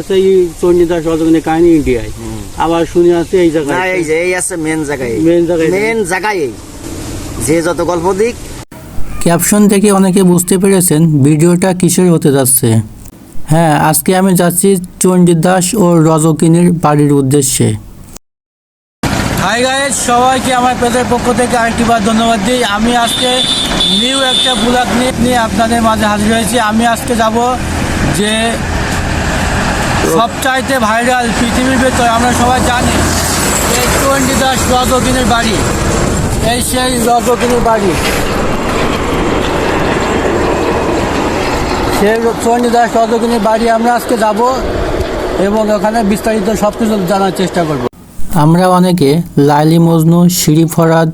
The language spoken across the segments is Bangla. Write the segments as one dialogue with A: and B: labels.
A: আছে এই চণ্ডীদাস রজনী কাহিনী ইন্ডিয়ায়। আবার শুনে আছে এই
B: না
A: জায়গায়
B: এই যে এই আছে মেন জায়গায়।
A: Main জায়গায়।
B: মেন জায়গায় এই। যে যত গল্প দিক।
C: ক্যাপশন থেকে অনেকে বুঝতে পেরেছেন ভিডিওটা কিসের হতে যাচ্ছে। হ্যাঁ আজকে আমি যাচ্ছি চণ্ডীদাস ও রজকিনীর বাড়ির উদ্দেশ্যে। হাই গাইজ সবাইকে আমার পেজের পক্ষ থেকে আরেকটিবার ধন্যবাদ দিই। আমি আজকে নিউ একটা ব্লগ নিয়ে নিয়ে আপনাদের মাঝে হাজির হয়েছি। আমি আজকে যাব যে সবচাইতে ভাইরাল পৃথিবীর ভেতর আমরা সবাই জানি এই চণ্ডীদাস রজকিনীর বাড়ি। এই সেই রজকিনীর বাড়ি। সে চণ্ডীদাস রজকিনীর বাড়ি আমরা আজকে যাব এবং ওখানে বিস্তারিত সব কিছু জানার চেষ্টা করব। আমরা অনেকে লাইলি মজনু, শিরি ফরাদ,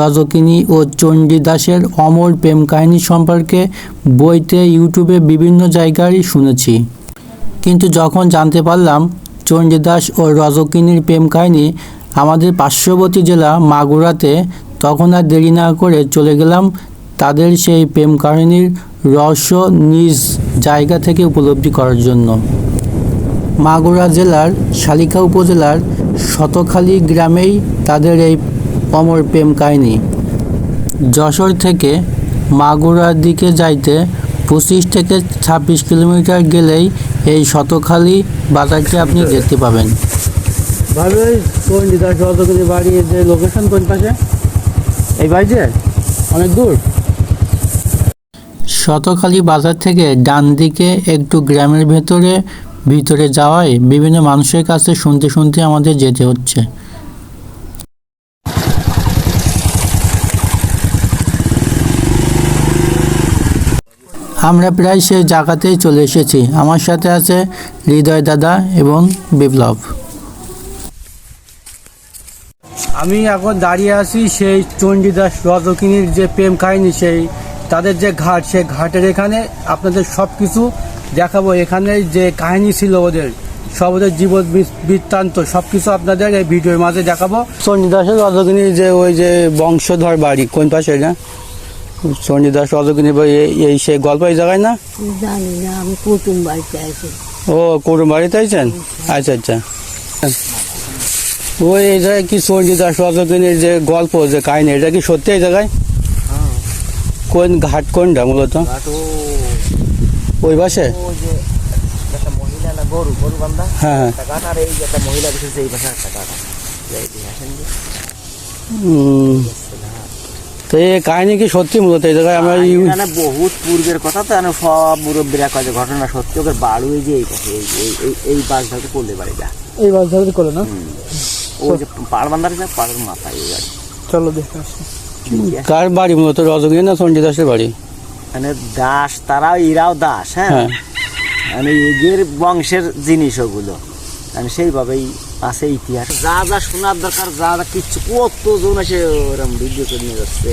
C: রজকিনী ও চণ্ডীদাসের অমর প্রেম কাহিনী সম্পর্কে বইতে, ইউটিউবে বিভিন্ন জায়গায় শুনেছি। কিন্তু যখন জানতে পারলাম চণ্ডীদাস ও রজকিনীর প্রেম কাহিনী আমাদের পার্শ্ববর্তী জেলা মাগুরাতে, তখন আর দেরি না করে চলে গেলাম তাদের সেই প্রেম কাহিনীর রহস্য নিজ জায়গা থেকে উপলব্ধি করার জন্য। মাগুরা জেলার শালিকা উপজেলার শতখালী গ্রামেই তাদের এই অমর প্রেম কাহিনী। যশোর থেকে মাগুরার দিকে যাইতে পঁচিশ থেকে ছাব্বিশ কিলোমিটার গেলেই এই শতখালী বাজারটি আপনি দেখতে পাবেন।
A: ভাবে রজনীর বাড়ির যে লোকেশন কোন পাশে? এই বাড়িতে অনেক দূর।
C: শতখালী বাজার থেকে ডান দিকে একটু গ্রামের ভেতরে ভিতরে যাওয়ায় বিভিন্ন মানুষের কাছে শুনতে শুনতে আমাদের যেতে হচ্ছে। আমরা প্রায় সেই জায়গাতেই চলে এসেছি। আমার সাথে আছে হৃদয় দাদা এবং বিপ্লব।
A: আমি এখন দাঁড়িয়ে আছি সেই চণ্ডীদাস রজকিনীর যে প্রেম কাহিনী, সেই তাদের যে ঘাট, সেই ঘাটের এখানে আপনাদের সব কিছু দেখাবো। এখানে যে কাহিনী ছিল ওদের, সব ওদের জীবন বৃত্তান্ত সব কিছু আপনাদের এই ভিডিওর মাঝে দেখাবো। চণ্ডীদাসের রজকিনীর যে ওই যে বংশধর বাড়ি, কোন পাশে না চণ্ডীদাস রজকিনীর বাড়ি এই- এই সেই গল্প এই জায়গায় না?
D: জানি না আমি কুটুম বাড়িতে আছি।
A: ও করুন বাড়িতে আইছেন আচ্ছা আচ্ছা। ওই এই জায়গায় কি চণ্ডীদাস রজকিনীর যে গল্প যে কাহিনী এটা কি সত্যি এই জায়গায়? কোন ঘাট কোনটা মূলত? ওই পাশে?
B: ও যে একটা মহিলা না গরু গরু বান্ধা
A: হ্যাঁ হ্যাঁ। তো এই কাহিনী কি সত্যি মূলত? এই জায়গায় আমরা
B: এখানে বহুত পূর্বের কথা তো সব মুরব্বীরা ঘটনা সত্যি ওকে বাড়ু এই যে এই পাশে এই এই- বাস ধরতে করলে বাড়ি যা।
A: এই বাস করল না?
B: ও যে পাড় বান্ধার যে পাড়ের মাথায় এই বাড়ি।
A: চলো দেখে আসি। কার বাড়ি মূলত? রজকিনী না চণ্ডীদাসের বাড়ি?
B: মানে দাস তারাও এরাও দাস হ্যাঁ?
A: হ্যাঁ।
B: মানে এদের বংশের জিনিস ওগুলো। মানে সেইভাবেই আছে ইতিহাস। যা যা শোনার দরকার যা যা কিচ্ছু। কতজন এসে ওরম ভিডিও করে নিয়ে যাচ্ছে?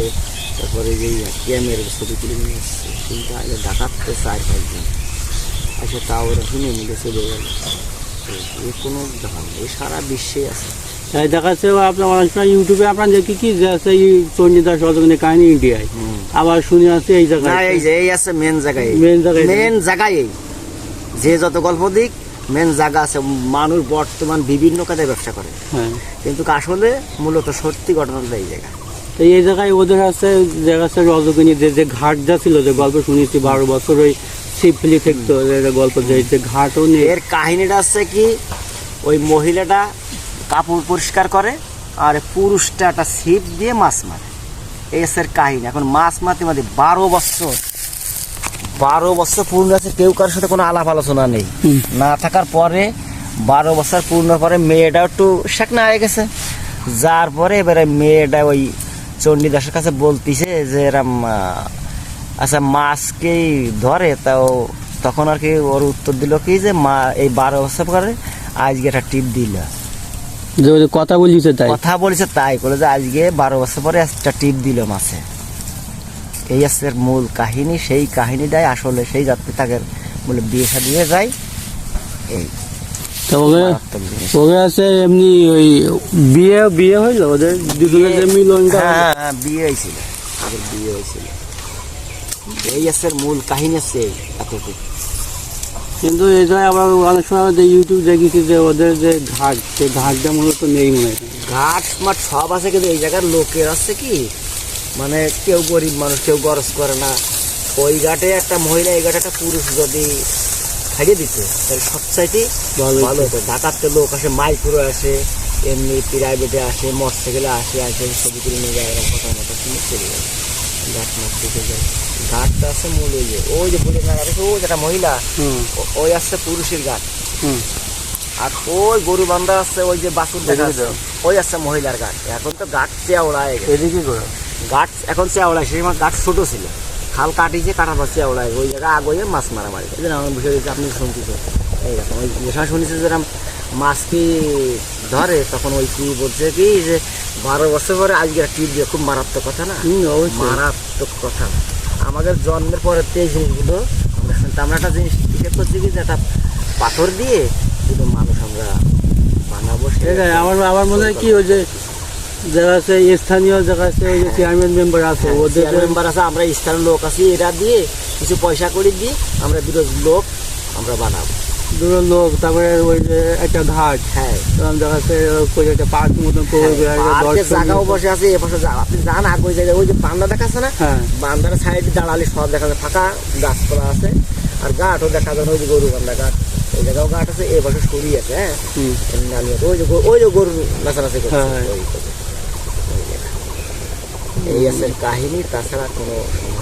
B: তারপরে যে ক্যামেরার ছবি তুলে নিয়ে যাচ্ছে। কিন্তু আগে ডাকাতে চার পাঁচজন। আচ্ছা তা ওরা শুনে মিলে চলে গেল। তো এ কোনো ব্যাপার নেই সারা বিশ্বে আছে।
A: তাই দেখাচ্ছে আপনার অনেক সময় ইউটিউবে আপনার দেখি কি যে আছে এই চণ্ডীদাস রজকিনী কাহিনী ইন্ডিয়ায় আবার শুনে আছে এই জায়গায়।
B: এই যে এই আছে মেন জায়গায়।
A: মেন জায়গায়।
B: মেন জায়গায় এই। যে যত গল্প দিক মেন জায়গা আছে মানুষ বর্তমান বিভিন্ন কাজে ব্যবসা করে।
A: হ্যাঁ।
B: কিন্তু আসলে মূলত সত্যি ঘটনাটা এই জায়গা।
A: তো এই জায়গায় ওদের আছে জায়গা আছে রজকিনী যে যে ঘাট যা ছিল যে গল্প শুনেছি বারো বছর ওই শিবলি থাকতো গল্প যে যে ঘাটও নেই।
B: এর কাহিনীটা আছে কি ওই মহিলাটা কাপড় পরিষ্কার করে আর পুরুষটা একটা ছিপ দিয়ে মাছ মারে। এসের কাহিনী। এখন মাছ মারতে মারতে বারো বছর বারো বছর পূর্ণ আছে কেউ কারোর সাথে কোনো আলাপ আলোচনা নেই। না থাকার পরে বারো বছর পূর্ণ পরে মেয়েটা একটু শেখনা হয়ে গেছে। যার পরে এবারে মেয়েটা ওই চণ্ডীদাসের কাছে বলতিছে যে এরম আচ্ছা মাছকেই ধরে তাও তখন আর কি ওর উত্তর দিল কি যে মা এই বারো বছর পরে আজকে একটা টিপ দিল।
A: যে কথা বলিছে তাই?
B: কথা বলেছে তাই বলে যে আজকে বারো বছর পরে একটা টিপ দিল মাছে এই আছে মূল কাহিনী সেই কাহিনীটাই আসলে সেই যাত্রী তাকে বলে বিয়ে সাদিয়ে যায়। এই
A: তো ওকে আছে এমনি ওই বিয়ে বিয়ে হইল ওদের দুজনের যে মিলনটা
B: হ্যাঁ হ্যাঁ, বিয়ে হয়েছিল ওদের বিয়ে হয়েছিল এই আছে মূল কাহিনী আছে এতটুকু।
A: কিন্তু এই জায়গায় আবার অনেক সময় আমাদের ইউটিউব দেখেছি যে ওদের যে ঘাট সেই ঘাটটা মূলত নেই মনে হয়।
B: ঘাট মাঠ সব আছে কিন্তু এই জায়গার লোকের আছে কি? মানে কেউ গরিব মানুষ কেউ গরজ করে না। ওই ঘাটে একটা মহিলা এই ঘাটে একটা পুরুষ যদি খাইয়ে দিতে তাহলে সবচাইতে
A: ভালো হতো।
B: ভালো হতো ঢাকাতে লোক আসে মাইক্রো আসে এমনি প্রাইভেটে আসে মোটরসাইকেলে আসে আসে ছবি তুলে নিয়ে যায় এরকম কথা মতো শুনে চলে যায়। ঘাট মাঠ দেখে যায়। ঘাটটা আছে মূল ওই যে ওই যে বলে না ওই যে একটা মহিলা
A: হুম।
B: ওই আসছে পুরুষের ঘাট।
A: হুম।
B: আর ওই গরু বান্ধা আছে ওই যে বাসুর দেখা ওই আছে মহিলার ঘাট। এখন তো ঘাট চেওড়ায় গেছে।
A: এদিকে
B: ঘাট এখন চেওড়ায় সেই সময় গাছ ছোটো ছিল। খাল কাটিছে কাটার পর চেওড়ায় ওই জায়গায় আগে মাছ মারামারি। এই জন্য আমার বিষয় আপনি শুনতেছেন। এইরকম ওই যে সময় শুনেছি যেরকম মাছ কি ধরে তখন ওই কি বলছে কি যে বারো বছর পরে আজকে টিপ দিয়ে খুব মারাত্মক কথা না? মারাত্মক কথা। আমাদের জন্মের পরে তো এই জিনিসগুলো আমরা শুনতাম আমরা একটা জিনিস হিসেব করছি কি যে একটা পাথর দিয়ে শুধু মানুষ আমরা বানাবো সেটা-
A: আমার আমার মনে হয় কি ওই যে যারা আছে স্থানীয় যারা আছে ওই যে চেয়ারম্যান মেম্বার আছে ওদের
B: মেম্বার আছে আমরা স্থানীয় লোক আছি এরা দিয়ে কিছু পয়সা করে দিয়ে আমরা দুটো লোক আমরা বানাবো।
A: দুটো লোক তারপরে ওই যে একটা ঘাট।
B: হ্যাঁ।
A: দেখা যাচ্ছে ওই যে একটা পার্ক মতন দর্শনীয়-
B: জায়গাও বসে আছে এ পাশে আপনি যান আগে ওই জায়গায় ওই যে বান্দা দেখাচ্ছে না?
A: হ্যাঁ।
B: বান্দার সাইডে দাঁড়ালে সব দেখা যায় ফাঁকা গাছপালা আছে আর গাঠও দেখা যায় ওই যে গরু বান্ধা গাছ ওই জায়গাও গাছ আছে এ পাশে সরি আছে হ্যাঁ। আছে। ওই যে ওই যে গরু নাচানাচি করছে
A: হ্যাঁ, হ্যাঁ।
B: ওই- ওই জায়গা। এই আছে কাহিনী তাছাড়া কোনো সমস্যা